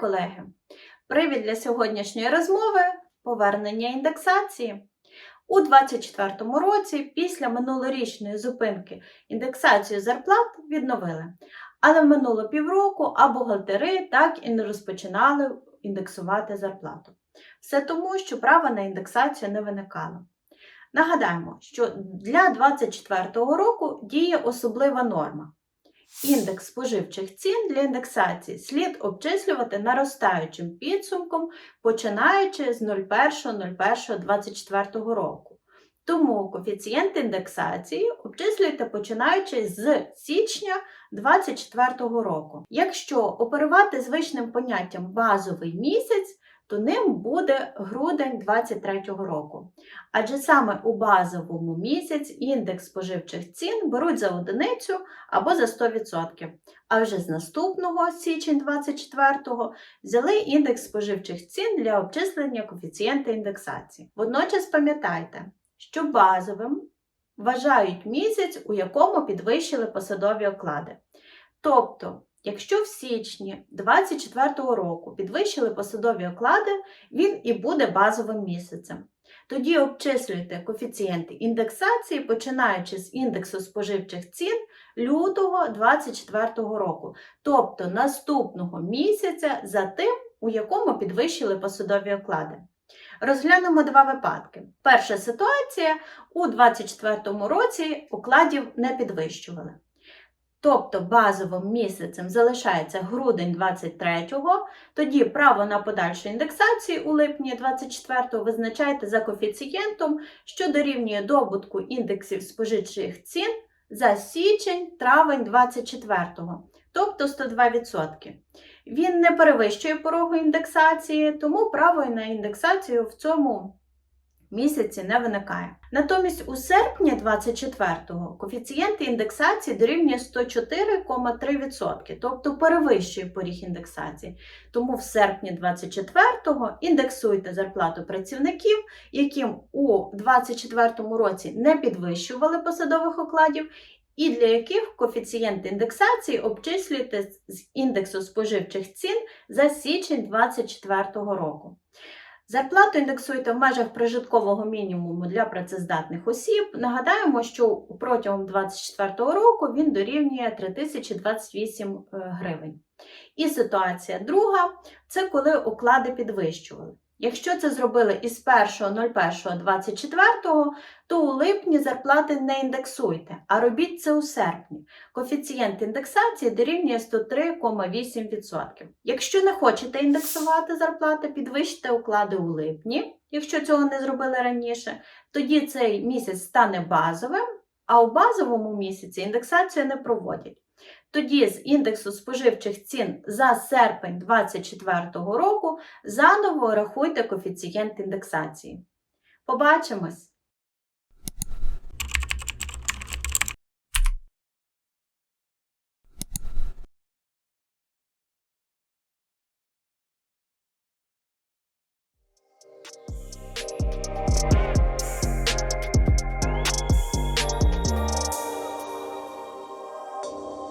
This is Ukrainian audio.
колеги! Привід для сьогоднішньої розмови повернення індексації. У 2024 році, після минулорічної зупинки, індексацію зарплат відновили. Але минуло півроку, а бухгалтери так і не розпочинали індексувати зарплату. Все тому, що права на індексацію не виникало. Нагадаємо, що для 2024 року діє особлива норма. Індекс споживчих цін для індексації слід обчислювати наростаючим підсумком, починаючи з 01.01.24 року. Тому коефіцієнт індексації обчислюйте починаючи з січня 2024 року. Якщо оперувати звичним поняттям базовий місяць, то ним буде грудень 2023 року. Адже саме у базовому місяць індекс споживчих цін беруть за одиницю або за 100%. А вже з наступного січень 24-го взяли індекс споживчих цін для обчислення коефіцієнта індексації. Водночас пам'ятайте, що базовим вважають місяць, у якому підвищили посадові оклади. Тобто, якщо в січні 2024 року підвищили посадові оклади, він і буде базовим місяцем. Тоді обчислюйте коефіцієнти індексації, починаючи з індексу споживчих цін лютого 2024 року, тобто наступного місяця за тим, у якому підвищили посадові оклади. Розглянемо два випадки. Перша ситуація у 2024 році окладів не підвищували. Тобто базовим місяцем залишається грудень 23-го, тоді право на подальшу індексацію у липні 24-го визначаєте за коефіцієнтом, що дорівнює добутку індексів споживчих цін за січень-травень 24-го, тобто 102%. Він не перевищує порогу індексації, тому право на індексацію в цьому місяці не виникає. Натомість у серпні 24-го коефіцієнт індексації дорівнює 104,3%, тобто перевищує поріг індексації. Тому в серпні 24-го індексуйте зарплату працівників, яким у 2024 році не підвищували посадових окладів, і для яких коефіцієнт індексації обчислюєте з індексу споживчих цін за січень 2024 року. Зарплату індексуєте в межах прожиткового мінімуму для працездатних осіб. Нагадаємо, що протягом 2024 року він дорівнює 3028 гривень. І ситуація друга це коли оклади підвищували. Якщо це зробили із 1.01.24, то у липні зарплати не індексуйте, а робіть це у серпні. Коефіцієнт індексації дорівнює 103,8%. Якщо не хочете індексувати зарплати, підвищте уклади у липні, якщо цього не зробили раніше, тоді цей місяць стане базовим, а у базовому місяці індексацію не проводять. Тоді з індексу споживчих цін за серпень 2024 року заново рахуйте коефіцієнт індексації. Побачимось! Bye.